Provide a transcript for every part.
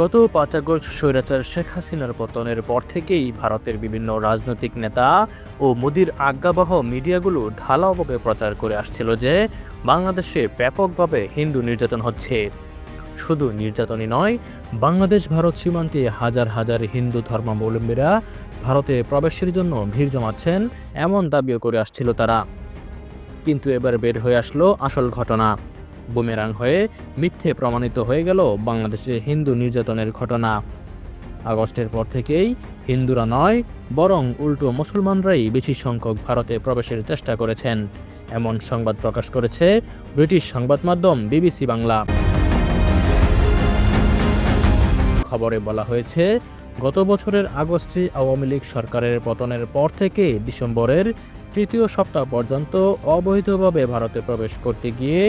গত পাঁচ আগস্ট স্বৈরাচার শেখ হাসিনার পতনের পর থেকেই ভারতের বিভিন্ন রাজনৈতিক নেতা ও মোদির আজ্ঞাবহ মিডিয়াগুলো ঢালাওভাবে প্রচার করে আসছিল যে বাংলাদেশে ব্যাপকভাবে হিন্দু নির্যাতন হচ্ছে। শুধু নির্যাতনই নয়, বাংলাদেশ ভারত সীমান্তে হাজার হাজার হিন্দু ধর্মাবলম্বীরা ভারতে প্রবেশের জন্য ভিড় জমাচ্ছেন এমন দাবিও করে আসছিল তারা। কিন্তু এবার বের হয়ে আসলো আসল ঘটনা। বুমেরাং হয়ে মিথ্যে প্রমাণিত হয়ে গেল বাংলাদেশে হিন্দু নির্যাতনের ঘটনা। আগস্টের পর থেকেই হিন্দুরা নয়, বরং উল্টো মুসলমানরাই বেশি সংখ্যক ভারতে প্রবেশের চেষ্টা করেছেন। এমন সংবাদ প্রকাশ করেছে ব্রিটিশ সংবাদ মাধ্যম বিবিসি বাংলা। খবরে বলা হয়েছে, গত বছরের আগস্টে আওয়ামী লীগ সরকারের পতনের পর থেকে ডিসেম্বরের তৃতীয় সপ্তাহ পর্যন্ত অবৈধভাবে ভারতে প্রবেশ করতে গিয়ে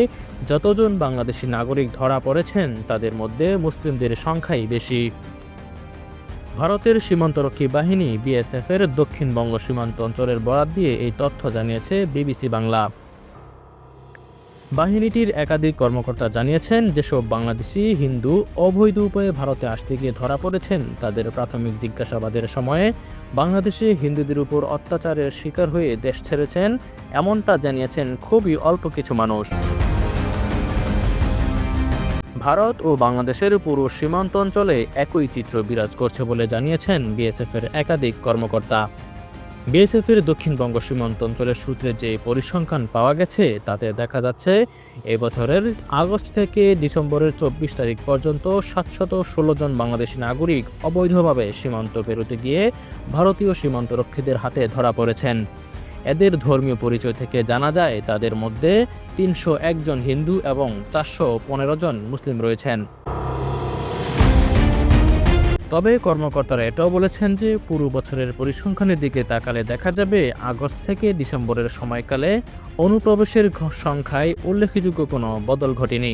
যতজন বাংলাদেশি নাগরিক ধরা পড়েছেন, তাদের মধ্যে মুসলিমদের সংখ্যাই বেশি। ভারতের সীমান্তরক্ষী বাহিনী বিএসএফ এর দক্ষিণবঙ্গ সীমান্ত অঞ্চলের বরাদ দিয়ে এই তথ্য জানিয়েছে বিবিসি বাংলা। বাহিনীটির একাধিক কর্মকর্তা জানিয়েছেন, যেসব বাংলাদেশি, হিন্দু, অবৈধ উপায়ে ভারতে আসতে গিয়ে ধরা পড়েছেন, তাদের প্রাথমিক জিজ্ঞাসাবাদের সময়ে বাংলাদেশে হিন্দুদের উপর অত্যাচারের শিকার হয়ে দেশ ছেড়েছেন, এমনটা জানিয়েছেন খুবই অল্প কিছু মানুষ। ভারত ও বাংলাদেশের পুরো সীমান্ত অঞ্চলে একই চিত্র বিরাজ করছে বলে জানিয়েছেন বিএসএফের একাধিক কর্মকর্তা। বিএসএফ এর দক্ষিণবঙ্গ সীমান্ত অঞ্চলের সূত্রে যে পরিসংখ্যান পাওয়া গেছে, তাতে দেখা যাচ্ছে এবছরের আগস্ট থেকে ডিসেম্বরের চব্বিশ তারিখ পর্যন্ত সাতশত ষোলো জন বাংলাদেশি নাগরিক অবৈধভাবে সীমান্ত পেরোতে গিয়ে ভারতীয় সীমান্তরক্ষীদের হাতে ধরা পড়েছেন। এদের ধর্মীয় পরিচয় থেকে জানা যায়, তাদের মধ্যে তিনশো একজন হিন্দু এবং চারশো পনেরো জন মুসলিম রয়েছেন। তবে কর্মকর্তারা এটাও বলেছেন যে পুরো বছরের পরিসংখ্যানের দিকে তাকালে দেখা যাবে আগস্ট থেকে ডিসেম্বরের সময়কালে অনুপ্রবেশের সংখ্যায় উল্লেখযোগ্য কোনো বদল ঘটেনি।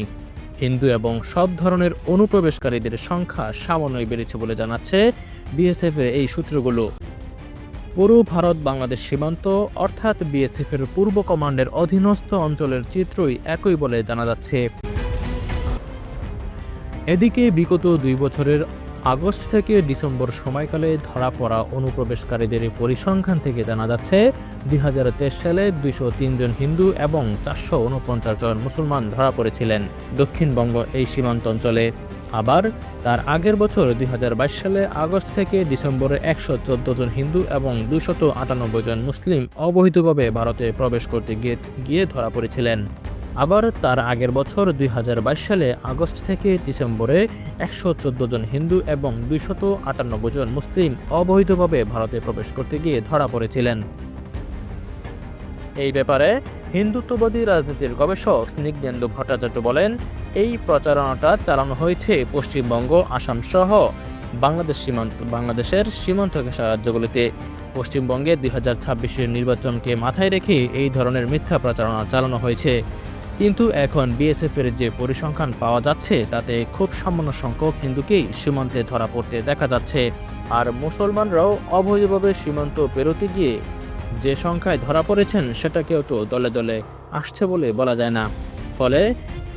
হিন্দু এবং সব ধরনের অনুপ্রবেশকারীদের সংখ্যা সামান্যই বেড়েছে বলে জানাচ্ছে বিএসএফ এর এই সূত্রগুলো। পুরো ভারত বাংলাদেশ সীমান্ত অর্থাৎ বিএসএফ এর পূর্ব কমান্ডের অধীনস্থ অঞ্চলের চিত্রই একই বলে জানা যাচ্ছে। এদিকে বিগত দুই বছরের আগস্ট থেকে ডিসেম্বর সময়কালে ধরা পড়া অনুপ্রবেশকারীদের পরিসংখ্যান থেকে জানা যাচ্ছে, দুই হাজার তেইশ সালে দুইশো জন হিন্দু এবং চারশো উনপঞ্চাশ জন মুসলমান ধরা পড়েছিলেন দক্ষিণবঙ্গ এই সীমান্ত অঞ্চলে। আবার তার আগের বছর দুই হাজার বাইশ সালে আগস্ট থেকে ডিসেম্বরে একশো চোদ্দ জন হিন্দু এবং দুইশত আটানব্বই জন মুসলিম অবৈধভাবে ভারতে প্রবেশ করতে গিয়ে গিয়ে ধরা পড়েছিলেন। আবার তার আগের বছর দুই হাজার বাইশ সালে আগস্ট থেকে ডিসেম্বরে একশো চোদ্দ জন হিন্দু এবং দুইশত আটানব্বই জন মুসলিম অবৈধভাবে ভারতে প্রবেশ করতে গিয়ে ধরা পড়েছিলেন। এই ব্যাপারে হিন্দুত্ববাদী রাজনীতির গবেষক স্নিগ্ধেন্দু ভট্টাচার্য বলেন, এই প্রচারণাটা চালানো হয়েছে পশ্চিমবঙ্গ, আসাম সহ বাংলাদেশ সীমান্ত, বাংলাদেশের সীমান্ত ঘেঁষা রাজ্যগুলিতে। পশ্চিমবঙ্গে দুই হাজার নির্বাচনকে মাথায় রেখে এই ধরনের মিথ্যা প্রচারণা চালানো হয়েছে। কিন্তু এখন বিএসএফ এর যে পরিসংখ্যান পাওয়া যাচ্ছে, তাতে খুব সামান্য সংখ্যক হিন্দুকেই সীমান্তে ধরা পড়তে দেখা যাচ্ছে। আর মুসলমানরাও অবৈধভাবে সীমান্ত পেরোতে গিয়ে যে সংখ্যায় ধরা পড়েছেন, সেটাকেও তো দলে দলে আসছে বলে বলা যায় না। ফলে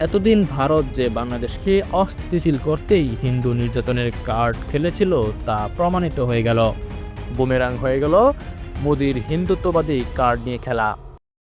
এতদিন ভারত যে বাংলাদেশকে অস্থিতিশীল করতেই হিন্দু নির্যাতনের কার্ড খেলেছিল, তা প্রমাণিত হয়ে গেল। বুমেরাং হয়ে গেল মোদির হিন্দুত্ববাদী কার্ড নিয়ে খেলা।